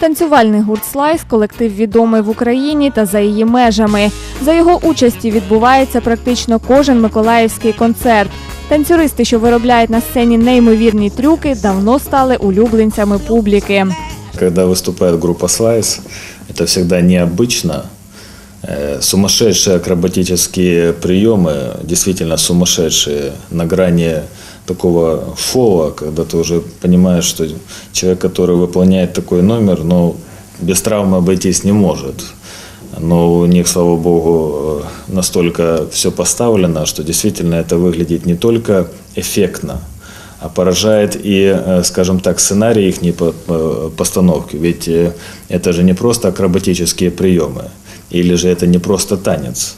Танцювальний гурт Слайс колектив відомий в Україні та за її межами. За його участі відбувається практично кожен миколаївський концерт. Танцюристи, що виробляють на сцені неймовірні трюки, давно стали улюбленцями публіки. Когда выступает группа Slice, это всегда необычно. Э, Сумасшедшие акробатические приемы, действительно сумасшедшие, на грани Такого фола, когда ты уже понимаешь, что человек, который выполняет такой номер, ну, без травмы обойтись не может. Но у них, слава богу, э, настолько все поставлено, что действительно это выглядит не только эффектно, а поражает и, э, скажем так, сценарий их постановки. Ведь э, это же не просто акробатические приемы, или же это не просто танец.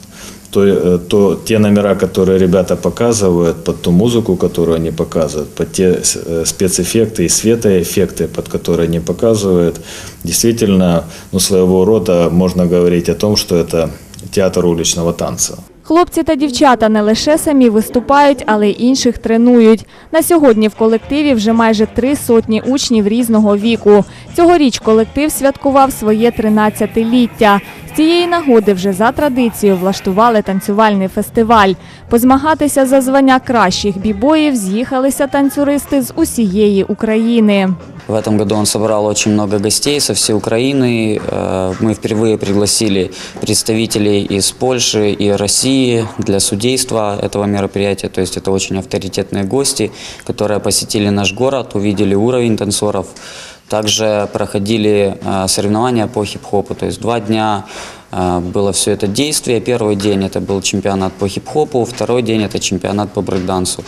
То, э, то те номера, которые ребята показывают, под ту музыку, которую они показывают, под те э, спецэффекты и светоэффекты, под которые они показывают, действительно, ну, своего рода можно говорить о том, что это театр уличного танца. Хлопці та дівчата не лише самі виступають, але й інших тренують. На сьогодні в колективі вже майже три сотні учнів різного віку. Цьогоріч колектив святкував своє 13-ліття. З цієї нагоди вже за традицією влаштували танцювальний фестиваль. Позмагатися за звання кращих бібоїв з'їхалися танцюристи з усієї України. В этом году он собрал очень много гостей со всей Украины. Э, Мы впервые пригласили представителей из Польши и России для судейства этого мероприятия. То есть это очень авторитетные гости, которые посетили наш город, увидели уровень танцоров. Также проходили э, соревнования по хип-хопу. То есть два дня э, было все это действие. Первый день это был чемпионат по хип-хопу, второй день это чемпионат по брейкдансу.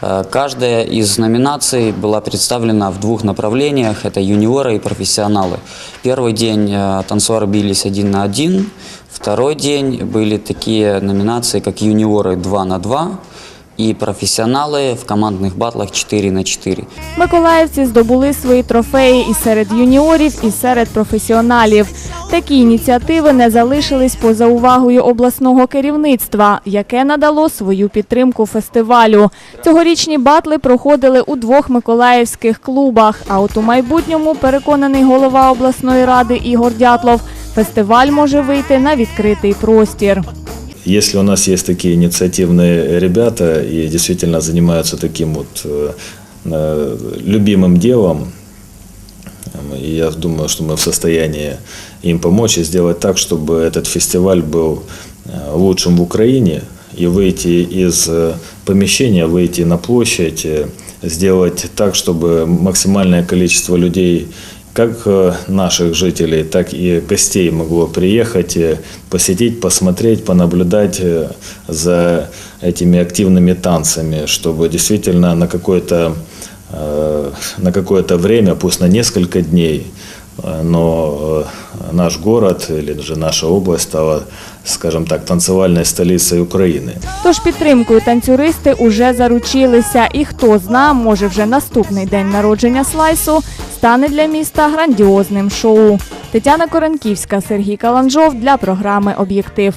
Э, Каждая из номинаций была представлена в двух направлениях. Это юниоры и профессионалы. Первый день танцоры бились один на один. Второй день были такие номинации, как юниоры 2 на 2 и профессионалы в командных батлах 4 на 4. Миколаївці здобули свої трофеї і серед юніорів, і серед професіоналів. Такі ініціативи не залишились поза увагою обласного керівництва, яке надало свою підтримку фестивалю. Цьогорічні батли проходили у двох миколаївських клубах. А от у майбутньому, переконаний голова обласної ради Ігор Дятлов, фестиваль може вийти на відкритий простір. Если у нас есть такие инициативные ребята и действительно занимаются таким вот э, э, любимым делом, э, и я думаю, что мы в состоянии им помочь и сделать так, чтобы этот фестиваль был э, лучшим в Украине, и выйти из помещения, выйти на площадь, сделать так, чтобы максимальное количество людей как э, наших жителей, так и гостей могло приехать, э, посетить, посмотреть, понаблюдать э, за этими активными танцами, чтобы действительно на какое-то на какое-то время, пусть на несколько дней, но э, наш город или же наша область стала, скажем так, танцевальной столицей Украины. Тож підтримкою танцюристи уже заручилися, і хто зна, може вже наступний день народження слайсу стане для міста грандіозним шоу. Тетяна Коренківська, Сергій Каланжов для програми Об'єктив.